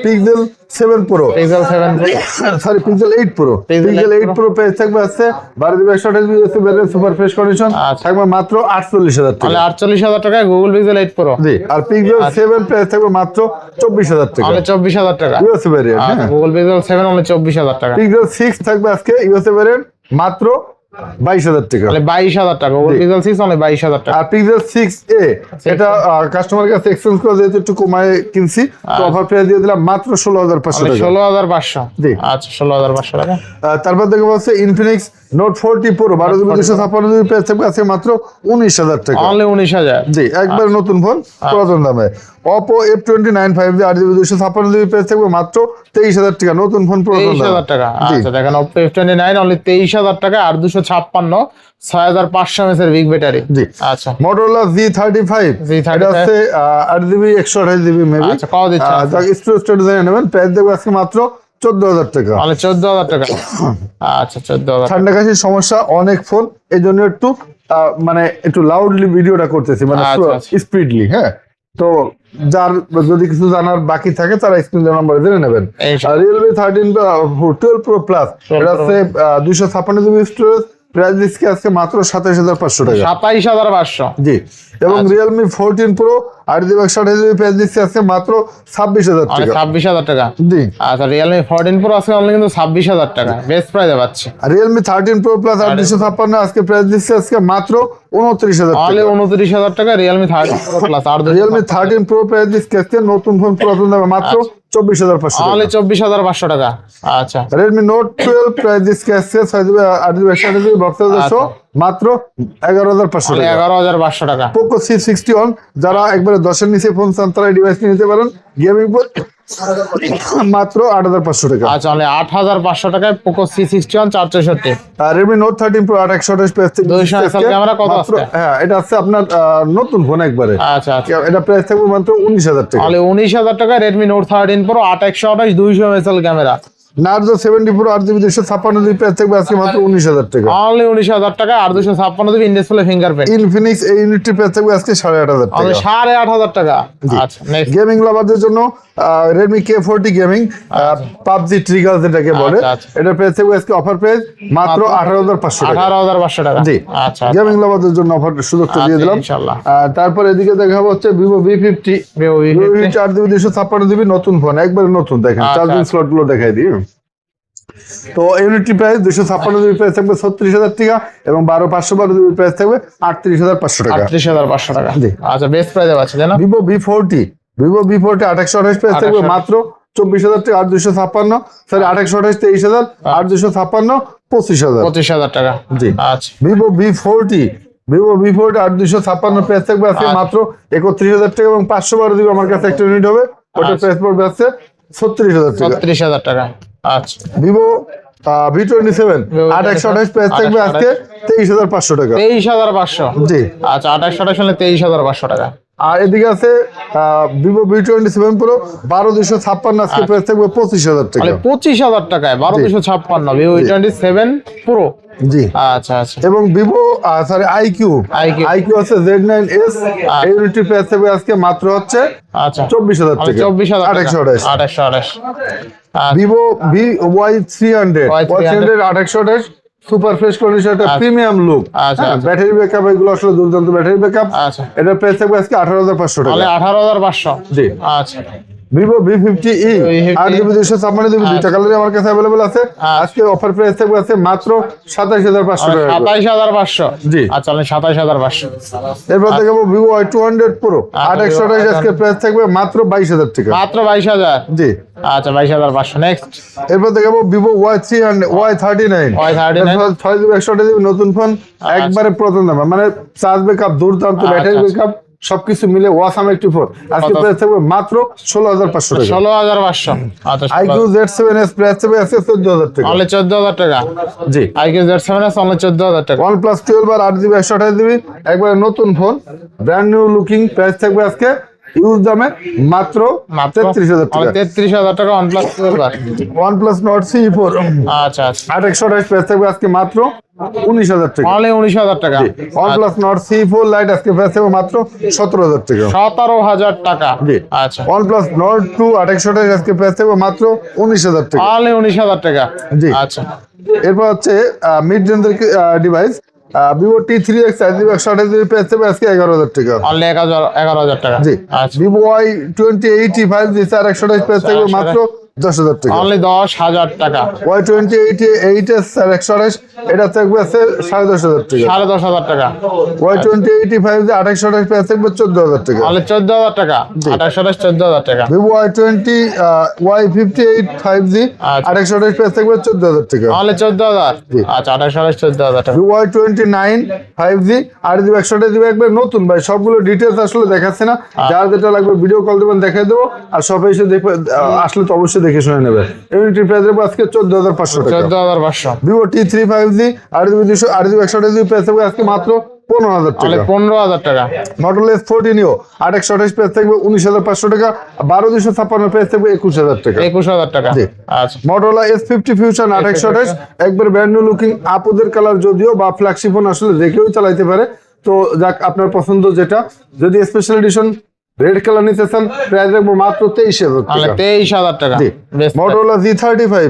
Pixel 7 pro Pixel seven sorry Pixel 8 pro Pixel 8 8 pro price থাকবে আছে 12 জিবি 128 জিবি আছে ব্যাটারি সুপার ফ্রেশ কন্ডিশন। থাকবে মাত্র 48000 তাহলে টাকা। আটচল্লিশ হাজার টাকায় গুগল পিক্সেল এইট প্রো জি আর পিক্সেল 7 পেজ থাকবে মাত্র 24000 টাকা। তাহলে চব্বিশ হাজার টাকা। US variant Google Pixel seven হলে চব্বিশ হাজার টাকা। পিক্সেল সিক্স থাকবে আজকে ইউএসএ ভ্যারিয়েন্ট মাত্র বাইশ হাজার টাকা। বাইশ হাজার টাকা। পিক্সেল সিক্স হলে বাইশ হাজার টাকা। আর পিক্সেল সিক্স এ এটা কাস্টমার কাছে এক্সচেঞ্জ করে যেহেতু একটু কমায় কিনছি তো অফার প্রাইস দিয়ে দিলাম মাত্র ষোলো হাজার পাঁচশো টাকা। ষোলো হাজার পাঁচশো। জি। আচ্ছা ষোলো হাজার পাঁচশো টাকা। তারপর ইনফিনিক্স নোট ফোরটি প্রো বারো জিবি দুশো ছাপ্পান্ন জিবি প্রাইস থাকবে আজকে মাত্র উনিশ হাজার টাকা। অনলি উনিশ হাজার। জি একবার নতুন ফোন পুরাতন দামে। Oppo F twenty nine five G আট জিবি দুশো ছাপ্পান্ন জিবি প্রাইস থাকবে মাত্র তেইশ হাজার টাকা। নতুন ফোন পুরাতন টাকা। আচ্ছা দেখেন Oppo F twenty nine only তেইশ হাজার টাকা আর দুশো ছাপ্পান্ন ছয় হাজার পাঁচশো বিগ ব্যাটারি জি। আচ্ছা। মোটরোলা জি থার্টি ফাইভ এটা হচ্ছে আট জিবি একশো আঠাশ জিবি মেবি আচ্ছা স্টোরেজ স্টোরেজ নেবেন। প্রাইস দেবো আজকে মাত্র চোদ্দ হাজার টাকা। তাহলে চোদ্দ হাজার টাকা। আচ্ছা চোদ্দ হাজার ঠান্ডা কাশির সমস্যা অনেক ফোন এই জন্য একটু মানে একটু লাউডলি ভিডিওটা করতেছি মানে আচ্ছা, আচ্ছা। স্পিডলি হ্যাঁ? তো যার যদি কিছু জানার বাকি থাকে তারা স্ক্রিন নাম্বার জেনে নেবেন। Realme thirteen twelve pro plus এটা। হচ্ছে দুইশো ছাপ্পান্ন জিবি স্টোরেজ প্রাইস দিচ্ছে আজকে মাত্র সাতাইশ হাজার পাঁচশো টাকা। সাতাইশ হাজার পাঁচশো। জি এবং আচ্ছা। রিয়েলমি ফোরটিন প্রো আট জিবি একশো আঠাশ জিবি প্রাইস দিচ্ছে আজকে মাত্র ছাব্বিশ হাজার টাকা। ছাব্বিশ হাজার টাকা? জি। আচ্ছা রিয়েলমি ফোরটিন প্রো আজকে অনলি কিন্তু ছাব্বিশ হাজার টাকা। বেস্ট প্রাইসে পাচ্ছি। রিয়েলমি থার্টিন প্রো প্লাস আট দুশো ছাপ্পান্ন আজকে প্রাইস দিচ্ছে আজকে মাত্র উনত্রিশ হাজার অনলি উনত্রিশ হাজার টাকা রিয়েলমি থার্টিন প্রো প্লাস আর রিয়েলমি থার্টিন প্রো প্রাইস দিচ্ছে আজকে নতুন ফোন পুরাতন দামে মাত্র চব্বিশ হাজার পাঁচশো অনলি চব্বিশ হাজার পাঁচশো টাকা। আচ্ছা। রেডমি নোট টুয়েলভ প্রাইস দিচ্ছে ছয় জিবি আট জিবি একশো আঠাশ জিবি বক্স আচ্ছা। মাত্র এগারো হাজার পাঁচশো টাকা। এগারো হাজার পাঁচশো টাকা। পোকো সি সিক্সটি ওয়ান যারা একবারে দশের নিচে ফোন চান তারা ডিভাইস নিতে পারেন। গেমিং [laughs] মাত্র আট হাজার পাঁচশো টাকা। আচ্ছা অনলি আট হাজার পাঁচশো টাকায় পোকো সি সিক্সটি ওয়ান চার চৌষট্টি আর রেডমি নোট থার্টিন প্রো আট একশো আঠাশ প্রাইস থেকে 200 আজকে ক্যামেরা কত হ্যাঁ এটা আছে আপনার নতুন ফোন একবারে। আচ্ছা আচ্ছা। এটা প্রাইস থাকবে মাত্র উনিশ হাজার টাকা। তাহলে উনিশ হাজার টাকা রেডমি নোট থার্টিন প্রো আট একশো আঠাশ দুইশো মেসাল camera. Narzo seventy four GB দুশো ছাপ্পান্ন জিবি প্রাইস থাকবে আজকে মাত্র উনিশ হাজার টাকা। অনলি উনিশ হাজার টাকা আর দুশো ছাপ্পান্ন দিবি ইনডিসপ্লে ফিঙ্গারপ্রিন্ট ইনফিনিক্স এই ইউনিটটি প্রাইস থাকবে আজকে সাড়ে আট হাজার টাকা। সাড়ে আট হাজার টাকা। আচ্ছা গেমিং লাভারদের জন্য Redmi K forty gaming PUBG trigger যেটাকে বলে আচ্ছা, আচ্ছা। এটা প্রাইস থাকবে আজকে অফার প্রাইস মাত্র আঠারো হাজার পাঁচশো টাকা। আঠারো হাজার পাঁচশো টাকা। জি। আচ্ছা গেমিং লাভারদের জন্য অফার সুযোগটা দিয়ে আচ্ছা, দিলাম তারপর এদিকে দেখা হচ্ছে Vivo V fifty Vivo V50 চার জিবি দুশো ছাপ্পান্ন জিবি নতুন ফোন একবারে নতুন দেখেন। আচ্ছা, চার্জিং আচ্ছা। স্লটগুলো দেখাই দিই। তো ইউনিটি প্রাইস দুশো ছাপ্পান্ন জিবি প্রাইস থাকবে ছত্রিশ হাজার টাকা এবং বারো পাঁচশো বারো জিবি প্রাইস থাকবে আটত্রিশ হাজার পাঁচশো টাকা। আটত্রিশ হাজার পাঁচশো টাকা। জি। আচ্ছা বেস্ট প্রাইসে পাচ্ছি তাই না? Vivo V forty Vivo V forty আঠাশশো আঠাশ প্রাইস থাকবে মাত্র চব্বিশ হাজার টাকা আট দুশো ছাপ্পান্ন। সরি আঠাশশো আঠাশ তেইশ হাজার আট দুশো ছাপ্পান্ন পঁচিশ হাজার। পঁচিশ হাজার টাকা। জি। আচ্ছা। Vivo V forty Vivo V forty আট দুশো ছাপ্পান্ন প্রাইস থাকবে আজকে আচ্ছা। মাত্র একত্রিশ হাজার টাকা এবং পাঁচশো বারো জিবি আমার কাছে একটা ইউনিট হবে। আচ্ছা। প্রাইস পড়বে আছে ছত্রিশ হাজার টাকা। ছত্রিশ হাজার টাকা। আচ্ছা। Vivo V twenty seven Vivo আট একশো আঠাশ প্রাইস থাকবে আজকে তেইশ হাজার পাঁচশো টাকা। তেইশ হাজার পাঁচশো। জি। আচ্ছা আঠাশ আঠাশ হলে তেইশ হাজার পাঁচশো টাকা। আর এদিকে আছে Vivo V twenty seven pro বারো দুশো ছাপ্পান্ন আজকে প্রাইস থাকবে পঁচিশ হাজার টাকা। পঁচিশ হাজার টাকায় বারো। দুশো ছাপ্পান্ন Vivo V twenty seven pro জি। আচ্ছা আচ্ছা। এবং ভিভো সরি আইকিউ আইকিউ আছে জেড নাইন এস। এই ইউনিটটি প্রাইস থাকবে আজকে মাত্র হচ্ছে আচ্ছা। চব্বিশ হাজার টাকা। চব্বিশ হাজার আঠাশশো আঠাশ আঠাশশো আঠাশ Vivo V Y three hundred Y three hundred আঠাশশো আঠাশ সুপার ফ্রেশ কন্ডিশন একটা আচ্ছা। Premium look. আচ্ছা, আচ্ছা। ব্যাটারি ব্যাকআপ এগুলো আসলে দুর্দান্ত ব্যাটারি ব্যাকআপ। আচ্ছা। এটা প্রাইস থাকবে আজকে আঠারো হাজার পাঁচশো টাকা। আঠারো হাজার পাঁচশো। জি। আচ্ছা। ভিভো ভি ফিফটি ই V50 আট জিবি দুশো ছাপ্পান্ন জিবি দুইটা কালারই আমার কাছে অ্যাভেলেবল আছে। আচ্ছা। আজকে অফার প্রাইস থাকবে আছে মাত্র সাতাশ হাজার পাঁচশো টাকা সাতাইশ হাজার পাঁচশো। জি। আচ্ছা সাতাইশ হাজার পাঁচশো। এরপর দেখাবো Vivo Y two hundred pro আচ্ছা, আট একশো আঠাশ আজকে প্রাইস থাকবে মাত্র বাইশ হাজার টাকা। মাত্র বাইশ হাজার। জি। আচ্ছা বাইশ হাজার পাঁচশো। নেক্সট এরপর দেখাবো Vivo Y three hundred Y thirty nine Y39 ছয় জিবি একশো আঠাশ নতুন ফোন একবারে প্রথম দাম মানে চার্জ ব্যাকআপ দুর্দান্ত আচ্ছা, ব্যাটারি আচ্ছা। ব্যাকআপ সবকিছু মিলে ওয়াসাম একটি ফোর আজকে? প্রাইস থাকবে মাত্র ষোলো হাজার পাঁচশো টাকা। ষোলো হাজার পাঁচশো। আচ্ছা iQOO Z seven S price থাকবে আজকে চোদ্দ হাজার টাকা। অনলি চোদ্দ হাজার টাকা? জি। IQOO Z seven S only চোদ্দ হাজার টাকা। ওয়ান প্লাস টুয়েলভ আর আট জিবি একশো আঠাশ জিবি একবারে নতুন phone brand new looking price থাকবে আজকে ইউজ দামে মাত্র মাত্র তেত্রিশ হাজার টাকা। তেত্রিশ হাজার টাকা one plus twelve one Nord C four আচ্ছা আচ্ছা। আট একশো আঠাশ প্রাইস থাকবে আজকে মাত্র উনিশ হাজার টাকা। অনলি উনিশ হাজার টাকা। One plus Nord C four lite আজকে থাকবে মাত্র সতেরো হাজার টাকা। সতেরো হাজার টাকা। জি। আচ্ছা। ওয়ান নট টু আট একশো আঠাশ আজকে থাকবে মাত্র উনিশ হাজার টাকা। অনলি উনিশ হাজার টাকা। জি। আচ্ছা। এরপর হচ্ছে মিড রেঞ্জের device Vivo T three X আজকে এগারো হাজার টাকা। অনলি এগারো হাজার টাকা। জি। আচ্ছা। Vivo Y twenty eighty five G চার একশো মাত্র দশ হাজার টাকা। অনলি দশ হাজার টাকা। Y twenty eighty eight S চার একশো আঠাশ এটা থাকবে সাড়ে দশ হাজার টাকা। সাড়ে দশ হাজার টাকা। Y twenty eighty five G আঠাশশো আঠাশ প্রাইস থাকবে চোদ্দ হাজার টাকা। অনলি চোদ্দ হাজার টাকা। আঠাশশো আঠাশ চোদ্দ হাজার টাকা। Vivo Y twenty Y fifty eight five G আচ্ছা। আঠাশশো আঠাশ প্রাইস থাকবে চোদ্দ হাজার টাকা। অনলি চোদ্দ হাজার। আচ্ছা আঠাশশো আঠাশ চোদ্দ হাজার টাকা। Y twenty nine five G আট জিবি একশো আঠাশ একবার নতুন ভাই সবগুলো ডিটেলস আসলে দেখাচ্ছে না। যার যেটা লাগবে ভিডিও কল দেবেন দেখাই দেবো। আর সবাই এসে দেখবে আসলে তো অবশ্যই দেখে শুনে নেবে। ইউনিটি প্রাইস দেবো আজকে চোদ্দ হাজার পাঁচশো চোদ্দ হাজার পাঁচশো। Vivo T three five G আট জিবি দুশো আট জিবি একশো আঠাশ জিবি প্রাইস থাকবে আজকে মাত্র পনেরো হাজার টাকা। পনেরো হাজার টাকা। মডেল এস ফোরটিনিও আট একশো আঠাশ প্রাইস থাকবে উনিশ হাজার পাঁচশো টাকা বারো দুশো ছাপ্পান্ন থাকবে একুশ হাজার টাকা। একুশ হাজার টাকা। এস ফিফটি ফিউশন আট একশো আঠাশ একবার ব্র্যান্ড নিউ লুকিং আপুদের কালার যদিও বা ফ্ল্যাগশিপ ফোন আসলে দেখেও চালাইতে পারে। তো যাক আপনার পছন্দ যেটা যদি স্পেশাল এডিশন রেড কালার নিতে চান প্রাইস রাখব মাত্র তেইশ হাজার টাকা। তেইশ হাজার টাকা Best জি থার্টি ফাইভ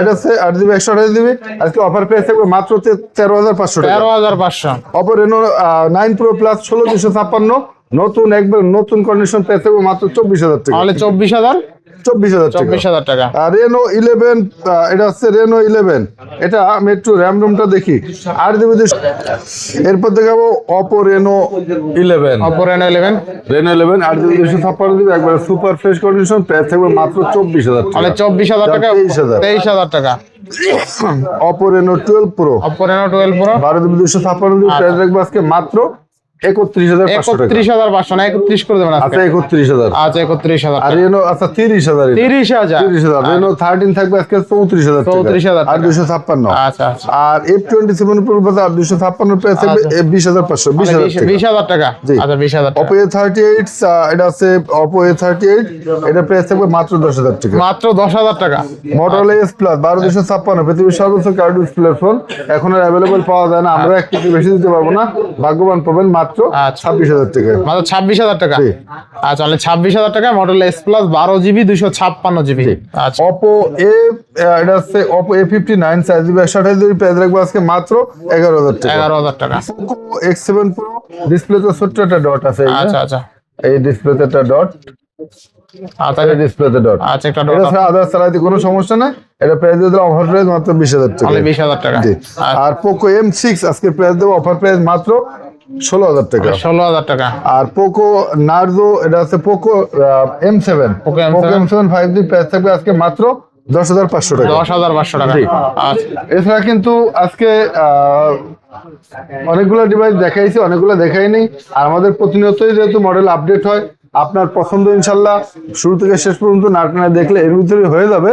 এটা হচ্ছে আট জিবি একশো আঠাশ জিবি আজকে অফার প্রাইস থাকবে মাত্র তেরো হাজার পাঁচশো টাকা। তেরো হাজার পাঁচশো। অপর রেনো নাইন প্রো প্লাস ষোলো দুশো ছাপ্পান্ন। নতুন একবার নতুন কন্ডিশন পেয়ে থাকবে মাত্র চব্বিশ হাজার টাকা। চব্বিশ হাজার। চব্বিশ হাজার চব্বিশ হাজার টাকা। আর রেনো ইলেভেন এটা হচ্ছে রেনো ইলেভেন এটা একটু র্যাম রুমটা দেখি। আর দেবে এরপর দেখাবো অপো রেনো ইলেভেন অপর এন ইলেভেন রেনো ইলেভেন আট জিবি দুশো ছাপ্পান্ন দিবে। একবার সুপার ফ্রেশ কন্ডিশন প্রাইস থাকবে মাত্র চব্বিশ হাজার অনলি চব্বিশ হাজার টাকা তেইশ হাজার তেইশ হাজার টাকা। অপো রেনো টুয়েলভ প্রো অপর এন টুয়েলভ প্রো বারো জিবি দুশো ছাপ্পান্ন দিবে। প্রাইস রাখব আজকে মাত্র একত্রিশ হাজার একত্রিশ হাজার পাঁচশো না একত্রিশ করে দেবেন আচ্ছা একত্রিশ হাজার। আচ্ছা একত্রিশ হাজার আর রেনো আচ্ছা তিরিশ হাজার তিরিশ হাজার। তিরিশ হাজার। রেনো থার্টিন থাকবে আজকে চৌত্রিশ হাজার টাকা। 34,000 আর দুশো ছাপ্পান্ন। আচ্ছা আচ্ছা। আর এফ টোয়েন্টি সেভেন প্রো আর দুশো ছাপ্পান্ন প্রাইস থাকবে আচ্ছা। বিশ হাজার পাঁচশো বিশ হাজার বিশ- হাজার টাকা। জি। আচ্ছা বিশ হাজার অপো এ থার্টি এইট এটা আছে অপো এ থার্টি এইট এটা প্রাইস থাকবে মাত্র দশ হাজার টাকা। মাত্র দশ হাজার টাকা। মটোরোলা এস প্লাস বারো দুশো ছাপ্পান্ন পৃথিবীর সর্বোচ্চ কার্ড ডিসপ্লে ফোন এখন আর অ্যাভেলেবল পাওয়া যায় না। আমরা এক কেজি বেশি দিতে পারব না। ভাগ্যবান পাবেন মাত্র আচ্ছা। ছাব্বিশ হাজার টাকা। মাত্র ছাব্বিশ হাজার টাকা? আচ্ছা অনলি ছাব্বিশ হাজার টাকা মডেল এস প্লাস বারো জিবি দুইশো ছাপ্পান্ন জিবি। আচ্ছা। অপো এ এটা হচ্ছে Oppo A fifty nine GB একশো আঠাশ জিবি প্রাইস রাখব আজকে মাত্র এগারো হাজার টাকা। এগারো হাজার টাকা। এক্স সেভেন প্রো ডিসপ্লেতে ছোট্ট একটা ডট আছে আচ্ছা আচ্ছা। এই ডিসপ্লেতে একটা ডট আচ্ছা ডিসপ্লেতে ডট আচ্ছা একটা চালাইতে কোনো সমস্যা নাই। এটা প্রাইস দিয়ে দিলাম অফার প্রাইস মাত্র বিশ হাজার টাকা। বিশ হাজার টাকা। আচ্ছা, আর পোকো এম সিক্স আজকে প্রাইস দেবো অফার প্রাইস মাত্র ষোলো হাজার টাকা। ষোলো হাজার টাকা। আর পোকো নার্জো এটা আছে Poco M seven. Poco M seven. Five G price থাকবে আজকে মাত্র দশ হাজার পাঁচশো টাকা। দশ হাজার পাঁচশো টাকা। আচ্ছা। এছাড়া কিন্তু আজকে অনেকগুলো ডিভাইস দেখাইছি অনেকগুলো দেখাইনি আর আমাদের প্রতিনিয়তই যেহেতু মডেল আপডেট হয় আপনার পছন্দ ইনশাল্লাহ শুরু থেকে শেষ পর্যন্ত নাটনা দেখলে এর ভিতরে হয়ে যাবে।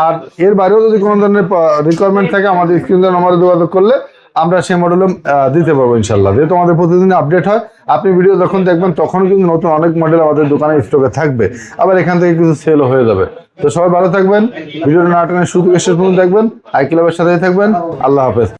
আর এর বাইরেও যদি কোনো ধরনের রিকোয়ারমেন্ট থাকে আমাদের স্ক্রিন নম্বরে যোগাযোগ করলে আমরা সেই মডেলও দিতে পারব ইনশাল্লাহ যেহেতু আমাদের প্রতিদিন আপডেট হয়, আপনি ভিডিও যখন দেখবেন তখন কিন্তু নতুন অনেক মডেল আমাদের দোকানে স্টকে থাকবে। আবার এখান থেকে কিছু সেলও হয়ে যাবে। তো সবাই ভালো থাকবেন ভিডিওটা নাটনের শুধু শেষ পর্যন্ত দেখবেন আই ক্লাবের সাথেই থাকবেন। আল্লাহ হাফেজ।